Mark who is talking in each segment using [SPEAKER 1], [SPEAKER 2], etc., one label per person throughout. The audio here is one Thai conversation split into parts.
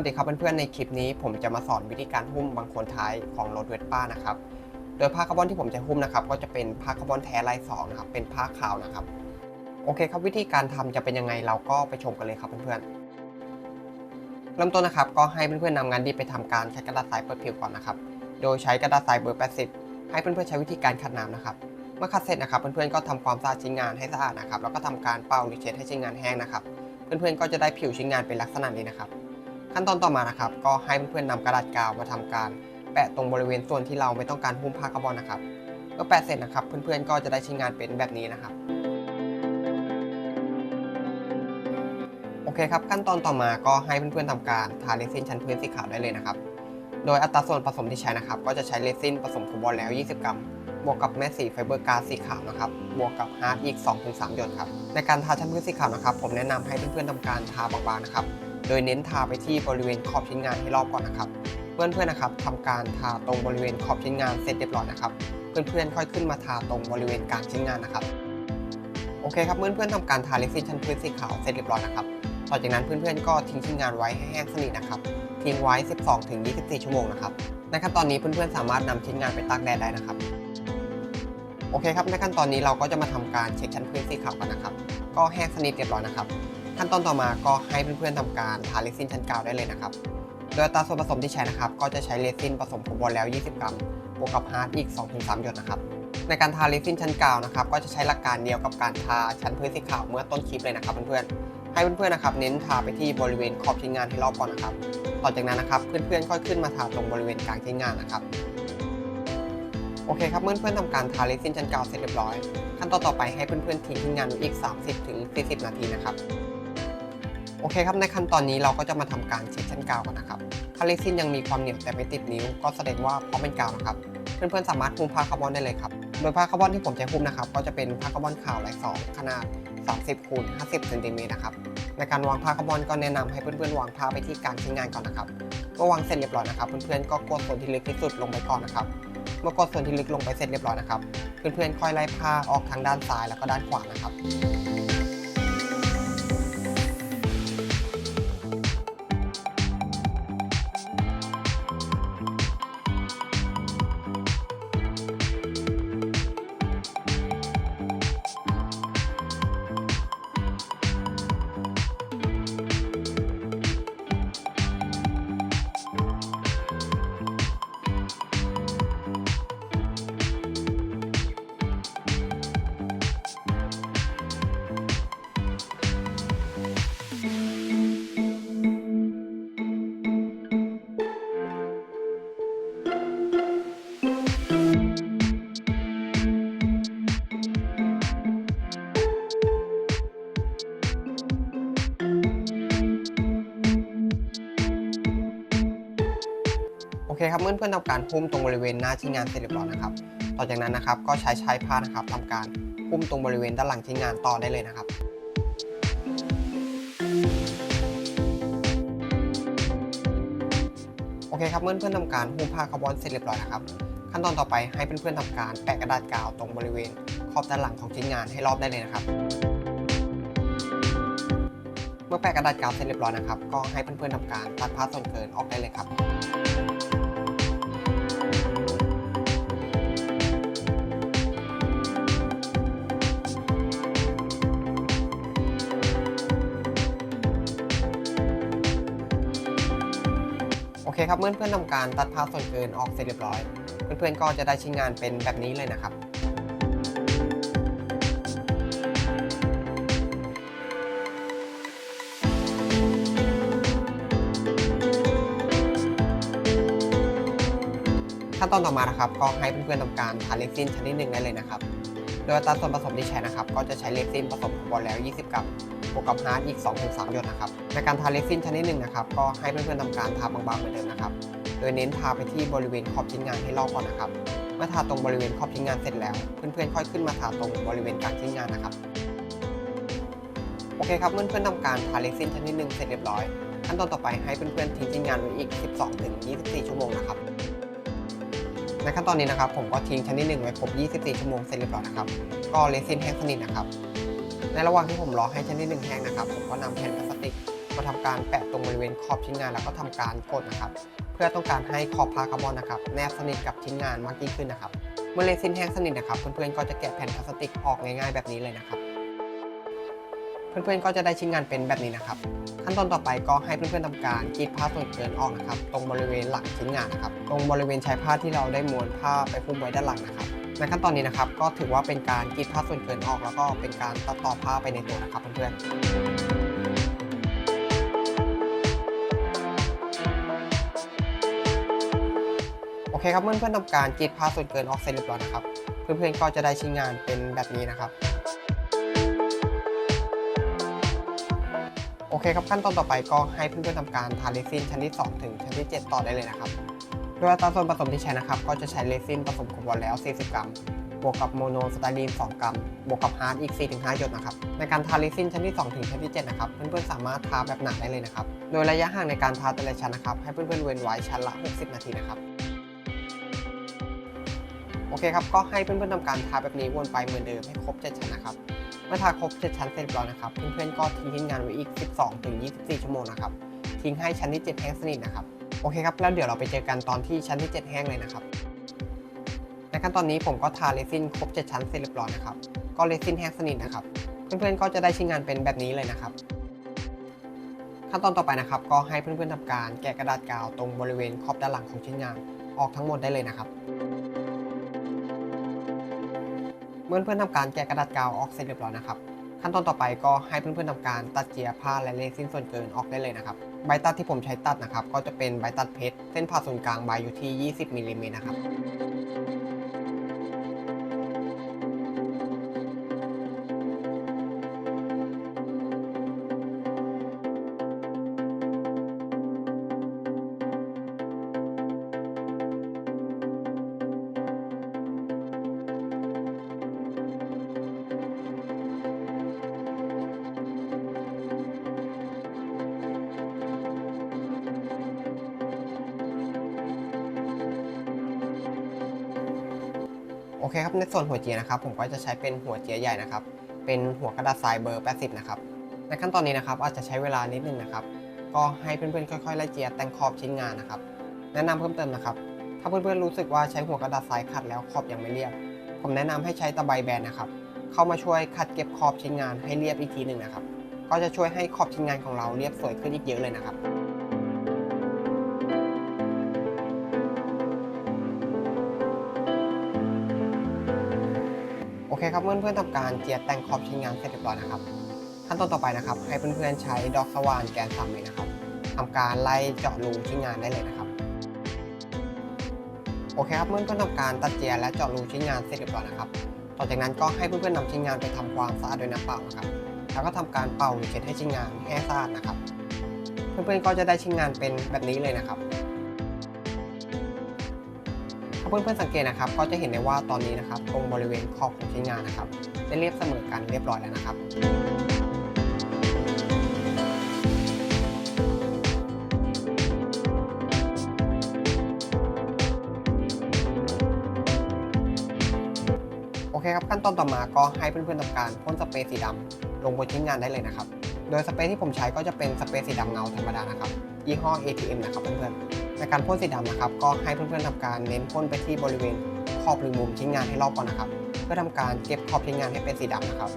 [SPEAKER 1] วัสดีครับเพื่อนๆในคลิปนี้ผมจะมาสอนวิธีการหุ้มบางโคนท้ายของรถเวสป้านะครับ โดยผ้าคาร์บอนที่ผมจะหุ้มนะครับ ก็จะเป็นผ้าคาร์บอนแท้ลายสองนะครับเป็นผ้าขาวนะครับ โอเคครับวิธีการทำจะเป็นยังไงเราก็ไปชมกันเลยครับเพื่อนๆเริ่มต้นนะครับก็ให้เพื่อนๆนำงานดีไปทำการใช้กระดาษทรายเปิดผิวก่อนนะครับ โดยใช้กระดาษทรายเบอร์ 80 ให้เพื่อนๆใช้วิธีการขัดน้ำนะครับ เมื่อขัดเสร็จนะครับเพื่อนๆก็ทำความสะอาดชิ้นงานให้สะอาดนะครับแล้วก็ทำการเป่าหรือเช็ดให้ชิ้นงานแห้งนะครับ เพื่อนๆก็จะได้ผิวชิ้นงานเป็นลักษณะนี้นะครับ ขั้นตอนต่อมานะครับ ก็ให้เพื่อนๆนำกระดาษกาวมาทำการ แปะตรงบริเวณส่วนที่เราไม่ต้องการหุ้มผ้าคาร์บอนนะครับเมื่อแปะเสร็จนะครับ เพื่อนๆก็จะได้ชิ้นงานเป็นแบบนี้นะครับโอเคครับขั้นตอนต่อมาก็ให้เพื่อนๆทำการทาเรซินชั้นพื้นสีขาวได้เลยนะครับ โดยอัตราส่วนผสมที่ใช้นะครับ ก็จะใช้เรซินผสมโคบอลแล้ว 20 กรัม บวกกับแม่สีไฟเบอร์กาสีขาวนะครับบวกกับฮาร์ดอีก 2-3 หยดครับในการทาชั้นพื้นสีขาวนะครับ ผมแนะนำให้เพื่อนๆทำการทาบางๆนะครับ โดยเน้นทาไปที่บริเวณขอบชิ้นงานให้รอบก่อนนะครับ เพื่อนๆนะครับทำการทาตรงบริเวณขอบชิ้นงานเสร็จเรียบร้อยนะครับ เพื่อนๆค่อยขึ้นมาทาตรงบริเวณกลางชิ้นงานนะครับ โอเคครับเพื่อนๆทำการทาเรซินชั้นพื้นสีขาวเสร็จเรียบร้อยนะครับ ต่อจากนั้นเพื่อนๆก็ทิ้งชิ้นงานไว้ให้แห้งสนิทนะครับทิ้งไว้ 12-24 ชั่วโมงนะครับในขั้นตอนนี้เพื่อนๆสามารถนำชิ้นงานไปตากแดดได้นะครับ โอเคครับในขั้นตอนนี้เราก็จะมาทำการเช็คชั้นพื้นสีขาวกันนะครับ ก็แห้งสนิทเรียบร้อยนะครับ ขั้นตอนต่อมาก็ให้เพื่อนๆทำการทาเรซินชั้นกาวได้เลยนะครับ โดยอัตราส่วนผสมที่ใช้นะครับ ก็จะใช้เรซินผสมโคบอลแล้ว 20 กรัม บวกกับฮาร์ดอีก 2-3 หยดนะครับ ในการทาเรซินชั้นกาวนะครับ ก็จะใช้หลักการเดียวกับการทาชั้นพื้นสีขาวเมื่อต้นคลิปเลยนะครับเพื่อนๆ ให้เพื่อนๆนะครับเน้นทาไปที่บริเวณขอบชิ้นงานให้รอบก่อนนะครับ ต่อจากนั้นนะครับเพื่อนๆค่อยขึ้นมาทาตรงบริเวณกลางชิ้นงานนะครับโอเคครับเมื่อเพื่อนทำการทาเรซินชั้นกาวเสร็จเรียบร้อย ขั้นตอนต่อไปให้เพื่อนๆทิ้งชิ้นงานอีก 30-40 นาทีนะครับ โอเคครับในขั้นตอนนี้เราก็จะมาทำการเช็ดชั้นกาวกันนะครับถ้าเรซินยังมีความเหนียวแต่ไม่ติดนิ้ว ก็แสดงว่าพร้อมเป็นกาวนะครับเพื่อนๆสามารถหุ้มผ้าคาร์บอนได้เลยครับโดยผ้าคาร์บอนที่ผมใช้หุ้มนะครับก็จะเป็นผ้าคาร์บอนขาวลายสองขนาด 30คูณ50เซนติเมตรนะครับในการวางผ้าคาร์บอนก็แนะนำให้เพื่อนๆวางผ้าไปที่กลางชิ้นงานก่อนนะครับเมื่อวางเสร็จเรียบร้อยนะครับ เพื่อนๆก็กดส่วนที่ลึกที่สุดลงไปก่อนนะครับเมื่อกดส่วนที่ลึกลงไปเสร็จเรียบร้อยนะครับเพื่อนๆค่อยไล่ผ้าออกทางด้านซ้ายแล้วก็ด้านขวานะครับ พื่อนๆทำการหุ้มตรงบริเวณหน้าชิ้นงานเสร็จเรียบร้อยนะครับ ต่อจากนั้นนะครับก็ใช้ชายผ้านะครับทำการหุ้มตรงบริเวณด้านหลังชิ้นงานต่อได้เลยนะครับโอเคครับเมื่อเพื่อนทำการหุ้มผ้าคาร์บอนเสร็จเรียบร้อยนะครับ ขั้นตอนต่อไปให้เพื่อนๆทำการแปะกระดาษกาวตรงบริเวณขอบด้านหลังของชิ้นงานให้รอบได้เลยนะครับ เมื่อแปะกระดาษกาวเสร็จเรียบร้อยนะครับ ก็ให้เพื่อนๆทำการตัดผ้าส่วนเกินออกได้เลยครับ เคครับเพื่อนทำการตัดผ้าส่วนเกินออกเสร็จเรียบร้อย เพื่อนๆก็จะได้ชิ้นงานเป็นแบบนี้เลยนะครับขั้นตอนต่อมานะครับก็ให้เพื่อนๆทำการทาเรซินชนิดหนึ่งได้เลยนะครับ โดยอัตราส่วนผสมที่ใช้นะครับ ก็จะใช้เรซินผสมกับบอลแล้ว 20 กรัม บวกกับฮาร์ดอีก 2-3 หยดนะครับ ในการทาเรซินชนิดหนึ่งนะครับ ก็ให้เพื่อนๆทำการทาบางๆเหมือนเดิมนะครับ โดยเน้นทาไปที่บริเวณขอบชิ้นงานให้รอบก่อนนะครับ เมื่อทาตรงบริเวณขอบชิ้นงานเสร็จแล้ว เพื่อนๆค่อยขึ้นมาทาตรงบริเวณกลางชิ้นงานนะครับ โอเคครับ เพื่อนๆทำการทาเรซินชนิดหนึ่งเสร็จเรียบร้อย ขั้นตอนต่อไปให้เพื่อนๆทิ้งชิ้นงานไว้อีก 12-24 ชั่วโมงนะครับในขั้นตอนนี้นะครับผมก็ทิ้งชั้นที่1ไว้ครบ 24 ชั่วโมงเสร็จเรียบร้อยนะครับ ก็เรซินแห้งสนิทนะครับ ในระหว่างที่ผมรอให้ชั้นที่1แห้งนะครับ ผมก็นำแผ่นพลาสติกมาทำการแปะตรงบริเวณขอบชิ้นงานแล้วก็ทำการกดนะครับ เพื่อต้องการให้ขอบผ้าคาร์บอนนะครับแนบสนิทกับชิ้นงานมากยิ่งขึ้นนะครับ เมื่อเรซินแห้งสนิทนะครับเพื่อนๆก็จะแกะแผ่นพลาสติกออกง่ายๆแบบนี้เลยนะครับ เพื่อนๆก็จะได้ชิ้นงานเป็นแบบนี้นะครับ ขั้นตอนต่อไปก็ให้เพื่อนๆทำการกรีดผ้าส่วนเกินออกนะครับ ตรงบริเวณหลังชิ้นงานนะครับ ตรงบริเวณชายผ้าที่เราได้ม้วนผ้าไปคลุมไว้ด้านหลังนะครับ ในขั้นตอนนี้นะครับก็ถือว่าเป็นการกรีดผ้าส่วนเกินออก แล้วก็เป็นการตัดต่อผ้าไปในตัวนะครับเพื่อนๆโอเคครับเพื่อนๆทำการกรีดผ้าส่วนเกินออกเสร็จเรียบร้อยนะครับ เพื่อนๆก็จะได้ชิ้นงานเป็นแบบนี้นะครับ โอเคครับขั้นตอนต่อไปก็ให้เพื่อนๆทำการทาเรซินชั้นที่ 2 ถึงชั้นที่ 7 ต่อได้เลยนะครับ โดยอัตราส่วนผสมที่ใช้นะครับ ก็จะใช้เรซินผสมโคบอลแล้ว 40 กรัม บวกกับโมโนสไตรีน 2 กรัม บวกกับฮาร์ดอีก 4-5 หยดนะครับ ในการทาเรซินชั้นที่ 2 ถึงชั้นที่ 7 นะครับ เพื่อนๆ สามารถทาแบบหนาได้เลยนะครับ โดยระยะห่างในการทาแต่ละชั้นนะครับ ให้เพื่อนๆ เว้นไว้ชั้นละ 60 นาทีนะครับโอเคครับ ก็ให้เพื่อนๆทำการทาแบบนี้วนไปเหมือนเดิมให้ครบ 7 ชั้นนะครับ เมื่อทาครบ 7 ชั้นเสร็จเรียบร้อยนะครับ เพื่อนๆ ก็ทิ้งทิ้งงานไว้อีก 12-24 ชั่วโมงนะครับ ทิ้งให้ชั้นที่ 7 แห้งสนิทนะครับ โอเคครับ แล้วเดี๋ยวเราไปเจอกันตอนที่ชั้นที่ 7 แห้งเลยนะครับ ในขั้นตอนนี้ผมก็ทาเรซินครบ 7 ชั้นเสร็จเรียบร้อยนะครับ ก็เรซินแห้งสนิทนะครับ เพื่อนๆก็จะได้ชิ้นงานเป็นแบบนี้เลยนะครับ ขั้นตอนต่อไปนะครับ ก็ให้เพื่อนๆทำการแกะกระดาษกาวตรงบริเวณขอบด้านหลังของชิ้นงานออกทั้งหมดได้เลยนะครับเมื่อเพื่อนๆทำการแกะกระดาษกาวออกเสร็จเรียบร้อยนะครับ ขั้นตอนต่อไปก็ให้เพื่อนๆทำการตัดเจียผ้าและเลซินส่วนเกินออกได้เลยนะครับ ใบตัดที่ผมใช้ตัดนะครับ ก็จะเป็นใบตัดเพชร เส้นผ่าศูนย์กลางใบอยู่ที่ 20มิลลิเมตรนะครับ เคครับในส่วนหัวเจียนะครับผมก็จะใช้เป็นหัวเจียใหญ่นะครับ เป็นหัวกระดาษทรายเบอร์ 80 นะครับ ในขั้นตอนนี้นะครับอาจจะใช้เวลานิดนึงนะครับ ก็ให้เพื่อนๆค่อยๆไล่เจียแต่งขอบชิ้นงานนะครับ แนะนำเพิ่มเติมนะครับ ถ้าเพื่อนๆรู้สึกว่าใช้หัวกระดาษทรายขัดแล้วขอบยังไม่เรียบ ผมแนะนำให้ใช้ตะไบแบนนะครับ เข้ามาช่วยขัดเก็บขอบชิ้นงานให้เรียบอีกทีหนึ่งนะครับ ก็จะช่วยให้ขอบชิ้นงานของเราเรียบสวยขึ้นอีกเยอะเลยนะครับ เคครับเพื่อนๆทำการเจียแต่งขอบชิ้นงานเสร็จเรียบร้อยนะครับ ขั้นตอนต่อไปนะครับ ให้เพื่อนๆใช้ดอกสว่านแกนสามเมตรนะครับทำการไล่เจาะรูชิ้นงานได้เลยนะครับโอเคครับเพื่อนๆทำการตัดเจียและเจาะรูชิ้นงานเสร็จเรียบร้อยนะครับ ต่อจากนั้นก็ให้เพื่อนๆนำชิ้นงานไปทำความสะอาดด้วยน้ำเปล่านะครับแล้วก็ทำการเป่าหรือเช็ดให้ชิ้นงานแห้งสะอาดนะครับ เพื่อนๆก็จะได้ชิ้นงานเป็นแบบนี้เลยนะครับ ถ้าเพื่อนๆสังเกตนะครับก็จะเห็นได้ว่าตอนนี้นะครับตรงบริเวณขอบของชิ้นงานนะครับได้เรียบเสมอกันเรียบร้อยแล้วนะครับโอเคครับขั้นตอนต่อมาก็ให้เพื่อนๆทำการพ่นสเปรย์สีดำลงบนชิ้นงานได้เลยนะครับ โดยสเปรย์ที่ผมใช้ก็จะเป็นสเปรย์สีดำเงาธรรมดานะครับยี่ห้อ ATM นะครับเพื่อนๆ ในการพ่นสีดำนะครับ ก็ให้เพื่อนๆทำการเน้นพ่นไปที่บริเวณขอบหรือมุมชิ้นงานให้รอบก่อนนะครับ เพื่อทำการเก็บขอบชิ้นงานให้เป็นสีดำนะครับ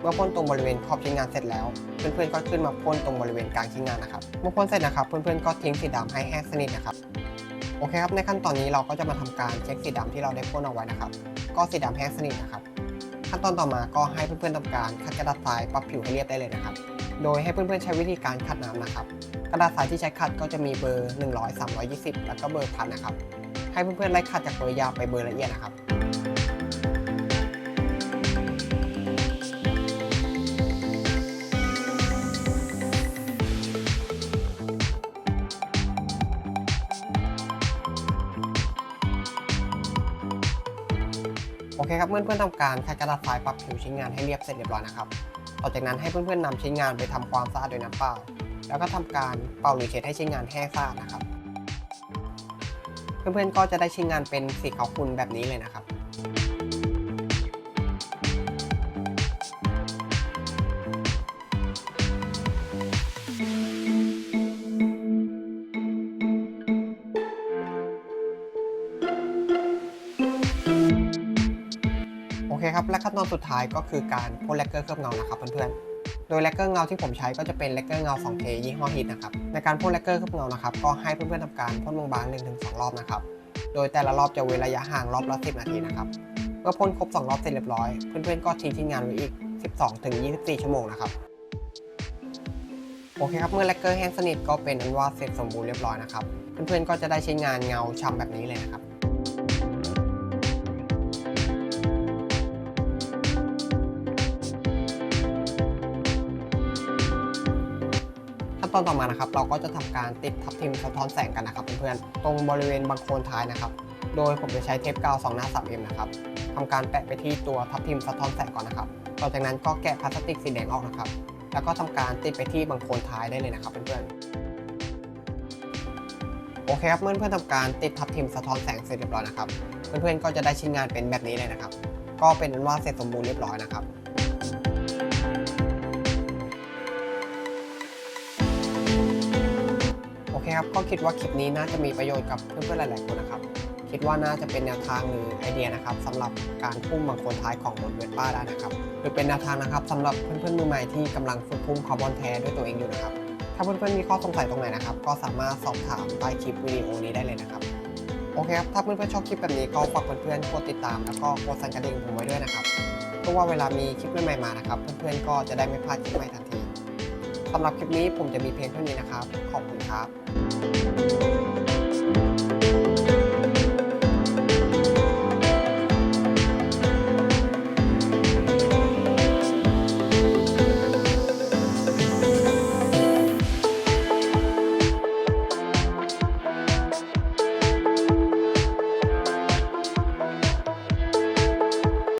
[SPEAKER 1] เมื่อพ่นตรงบริเวณขอบชิ้นงานเสร็จแล้ว เพื่อนๆก็ขึ้นมาพ่นตรงบริเวณกลางชิ้นงานนะครับ เมื่อพ่นเสร็จนะครับ เพื่อนๆก็ทิ้งสีดำให้แห้งสนิทนะครับ โอเคครับ ในขั้นตอนนี้เราก็จะมาทำการเช็คสีดำที่เราได้พ่นเอาไว้นะครับ ก็สีดำแห้งสนิทนะครับ ขั้นตอนต่อมาก็ให้เพื่อนๆทำการคัดกระดาษทรายปรับผิวให้เรียบได้เลยนะครับ โดยให้เพื่อนๆใช้วิธีการขัดน้ำนะครับ ระดาษทรายที่ใช้ขัดก็จะมีเบอร์ 100 320 แล้วก็เบอร์พันนะครับ ให้เพื่อนๆไล่ขัดจากเบอร์ยาวไปเบอร์ละเอียดนะครับโอเคครับเพื่อนๆทำการคัดกระดาษทรายปรับผิวชิ้นงานให้เรียบเสร็จเรียบร้อยนะครับ ต่อจากนั้นให้เพื่อนๆนำชิ้นงานไปทำความสะอาดด้วยน้ำเปล่า แล้วก็ทำการเป่าหรือเช็ดให้ชิ้นงานแห้งสาดนะครับ เพื่อนๆก็จะได้ชิ้นงานเป็นสีขาวขุ่นแบบนี้เลยนะครับโอเคครับ และขั้นตอนสุดท้ายก็คือการพ่นแลกเกอร์เคลือบเงานะครับเพื่อนๆ โดยแลกเกอร์เงาที่ผมใช้ก็จะเป็นแลกเกอร์เงา 2K ยี่ห้อฮิตนะครับ ในการพ่นแลกเกอร์เคลือบเงานะครับ ก็ให้เพื่อนๆทำการพ่นบางๆ1-2รอบนะครับ โดยแต่ละรอบจะเว้นระยะห่างรอบละ10 นาทีนะครับ เมื่อพ่นครบ 2 รอบเสร็จเรียบร้อย เพื่อนๆก็ทิ้งชิ้นงานไว้อีก 12-24 ชั่วโมงนะครับ โอเคครับ เมื่อแลกเกอร์แห้งสนิทก็เป็นอันว่าเสร็จสมบูรณ์เรียบร้อยนะครับ เพื่อนๆก็จะได้ใช้งานเงาช่ำแบบนี้เลยนะครับ ตอนต่อมานะครับ เราก็จะทำการติดทับทิมสะท้อนแสงกันนะครับเพื่อนๆ ตรงบริเวณบังโคลนท้ายนะครับ โดยผมจะใช้เทปกาว2หน้า 3M นะครับทำการแปะไปที่ตัวทับทิมสะท้อนแสงก่อนนะครับ ต่อจากนั้นก็แกะพลาสติกสีแดงออกนะครับ แล้วก็ทำการติดไปที่บังโคลนท้ายได้เลยนะครับเพื่อนๆ โอเคครับเมื่อเพื่อนๆทำการติดทับทิมสะท้อนแสงเสร็จเรียบร้อยนะครับ เพื่อนๆ ก็จะได้ชิ้นงานเป็นแบบนี้เลยนะครับ ก็เป็นอันว่าเสร็จสมบูรณ์เรียบร้อยนะครับ เคครับ ก็คิดว่าคลิปนี้น่าจะมีประโยชน์กับเพื่อนๆหลายๆคนนะครับ คิดว่าน่าจะเป็นแนวทางหรือไอเดียนะครับสำหรับการพุ่งบางคนท้ายของรถเวสป้าได้นะครับ หรือเป็นแนวทางนะครับสำหรับเพื่อนๆมือใหม่ที่กำลังฝึกพุ่งคาร์บอนแท้ด้วยตัวเองอยู่นะครับ ถ้าเพื่อนๆมีข้อสงสัยตรงไหนนะครับ ก็สามารถสอบถามใต้คลิปวิดีโอนี้ได้เลยนะครับ โอเคครับ ถ้าเพื่อนๆชอบคลิปแบบนี้ก็ฝากเพื่อนๆกดติดตามแล้วก็กดสั่นกระดิ่งผมไว้ด้วยนะครับ เพื่อว่าเวลามีคลิปใหม่ๆมานะครับ เพื่อนๆก็จะได้ไม่พลาดคลิปใหม่ทัน สำหรับคลิปนี้ผมจะมีเพียงเท่านี้นะครับ ขอบคุณครับ